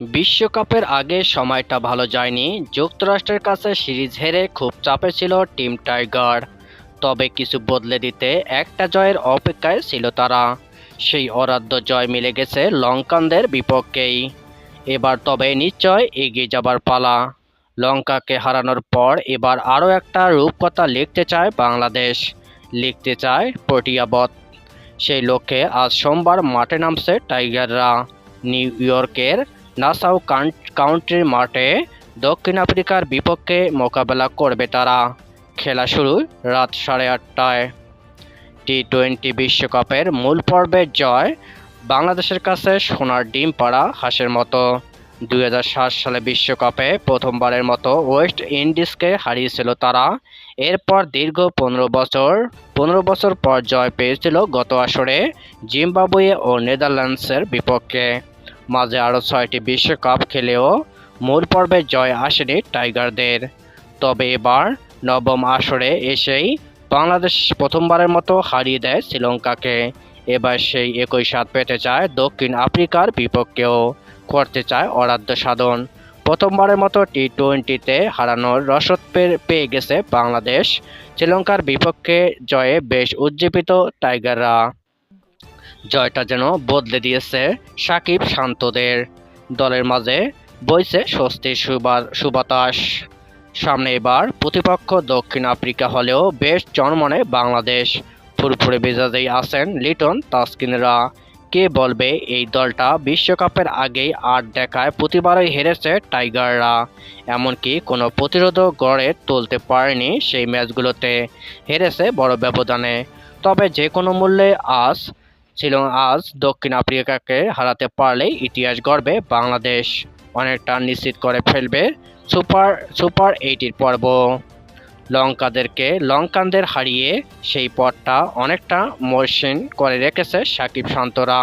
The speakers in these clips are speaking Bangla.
বিশ্বকাপের আগে সময়টা ভালো যায়নি। যুক্তরাষ্ট্রের কাছে সিরিজ হেরে খুব চাপে ছিল টিম টাইগার। তবে কিছু বদলে দিতে একটা জয়ের অপেক্ষায় ছিল তারা। সেই অরাধ্য জয় মিলে গেছে লঙ্কানদের বিপক্ষেই। এবার তবে নিশ্চয় এগিয়ে যাবার পালা। লঙ্কাকে হারানোর পর এবার আরও একটা রূপকথা লিখতে চায় বাংলাদেশ। লিখতে চায় প্রোটিয়াবত সেই লক্ষ্যে আজ সোমবার মাঠে নামছে টাইগাররা। নিউ ইয়র্কের নাসাউ কাউন- কাউন্টির মাঠে দক্ষিণ আফ্রিকার বিপক্ষে মোকাবেলা করবে তারা। খেলা শুরু রাত সাড়ে আটটায়। টি টোয়েন্টি বিশ্বকাপের মূল পর্বের জয় বাংলাদেশের কাছে সোনার ডিম পাড়া হাসের মতো। দু হাজার সাত সালে বিশ্বকাপে প্রথমবারের মতো ওয়েস্ট ইন্ডিজকে হারিয়েছিল তারা। এরপর দীর্ঘ পনেরো বছর পনেরো বছর পর জয় পেয়েছিল গত আসরে জিম্বাবুয়ে ও নেদারল্যান্ডসের বিপক্ষে। মাঝে আরও ছয়টি বিশ্বকাপ খেলেও মূল পর্বে জয় আসেনি টাইগারদের। তবে এবার নবম আসরে এসেই বাংলাদেশ প্রথমবারের মতো হারিয়ে দেয় শ্রীলঙ্কাকে। এবার সেই একই স্বাদ পেতে চায় দক্ষিণ আফ্রিকার বিপক্ষেও, করতে চায় অরাধ্য সাধন। প্রথমবারের মতো টি টোয়েন্টিতে হারানোর রসদ পেয়ে গেছে বাংলাদেশ। শ্রীলঙ্কার বিপক্ষে জয়ে বেশ উজ্জীবিত টাইগাররা। জয়টা যেন বদলে দিয়েছে সাকিব শান্তদের। দলের মাঝে বইছে স্বস্তির সুবাতাস। সামনে এবার প্রতিপক্ষ দক্ষিণ আফ্রিকা হলেও বেশ জনমনে বাংলাদেশ। ফুরফুরে মেজাজেই আছেন লিটন তাসকিনরা। কে বলবে এই দলটা বিশ্বকাপের আগেই আট দেখায় প্রতিবারই হেরেছে টাইগাররা। এমনকি কোনো প্রতিরোধও গড়ে তুলতে পারেনি সেই ম্যাচগুলোতে। হেরেছে বড় ব্যবধানে। তবে যে কোনো মূল্যে আজ ছিল আজ দক্ষিণ আফ্রিকাকে হারাতে পারলেই ইতিহাস গড়বে বাংলাদেশ। অনেকটা নিশ্চিত করে ফেলবে সুপার সুপার এইটির পর্ব। লঙ্কাদেরকে, লঙ্কানদের হারিয়ে সেই পথটা অনেকটা মসৃণ করে রেখেছে সাকিব শান্তরা।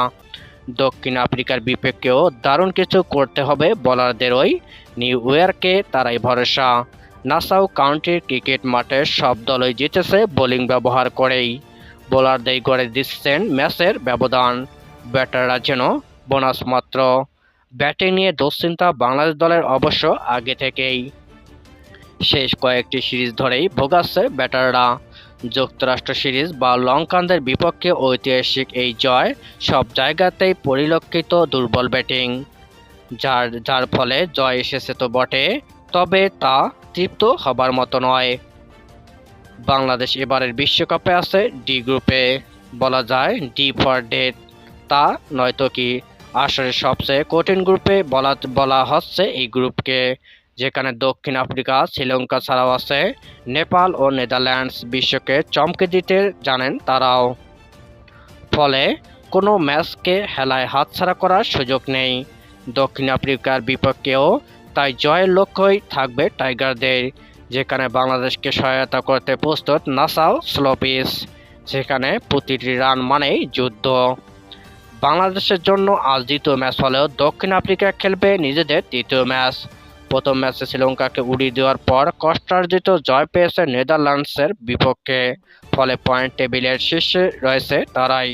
দক্ষিণ আফ্রিকার বিপক্ষেও দারুণ কিছু করতে হবে বলারদের ওই নিউ ইয়র্কে তারাই ভরসা। নাসাউ কাউন্টির ক্রিকেট মাঠে সব দলই জিতেছে বোলিং ব্যবহার করেই। বোলারদের গড়ে দিচ্ছেন ম্যাচের ব্যবধান। ব্যাটাররা যেন বোনাস মাত্র। ব্যাটিং নিয়ে দুশ্চিন্তা বাংলাদেশ দলের অবশ্য আগে থেকেই। শেষ কয়েকটি সিরিজ ধরেই ভোগাচ্ছে ব্যাটাররা। যুক্তরাষ্ট্র সিরিজ বা লঙ্কানদের বিপক্ষে ঐতিহাসিক এই জয় সব জায়গাতেই পরিলক্ষিত দুর্বল ব্যাটিং। যার যার ফলে জয় এসেছে তো বটে, তবে তা তৃপ্ত হবার মতো নয়। বাংলাদেশ এবারের বিশ্বকাপে আছে ডি গ্রুপে, বলা যায় ডি ফর ডেথ তা নয়তো কি আসলে সবচেয়ে কঠিন গ্রুপে বলা বলা হচ্ছে এই গ্রুপকে, যেখানে দক্ষিণ আফ্রিকা, শ্রীলঙ্কা ছাড়াও আছে নেপাল ও নেদারল্যান্ডস বিশ্বকে চমকে দিতে জানেন তারাও। ফলে কোনো ম্যাচকে হেলায় হাতছাড়া করার সুযোগ নেই। দক্ষিণ আফ্রিকার বিপক্ষেও তাই জয়ের লক্ষ্যই থাকবে টাইগারদের। যেখানে বাংলাদেশকে সহায়তা করতে প্রস্তুত নাসাও স্লোপিস সেখানে প্রতিটি রান মানেই যুদ্ধ। বাংলাদেশের জন্য আজ দ্বিতীয় ম্যাচ হলেও দক্ষিণ আফ্রিকা খেলবে নিজেদের তৃতীয় ম্যাচ। প্রথম ম্যাচে শ্রীলঙ্কাকে উড়িয়ে দেওয়ার পর কষ্টার্জিত জয় পেয়েছে নেদারল্যান্ডসের বিপক্ষে, ফলে পয়েন্ট টেবিলের শীর্ষে রয়েছে তারাই।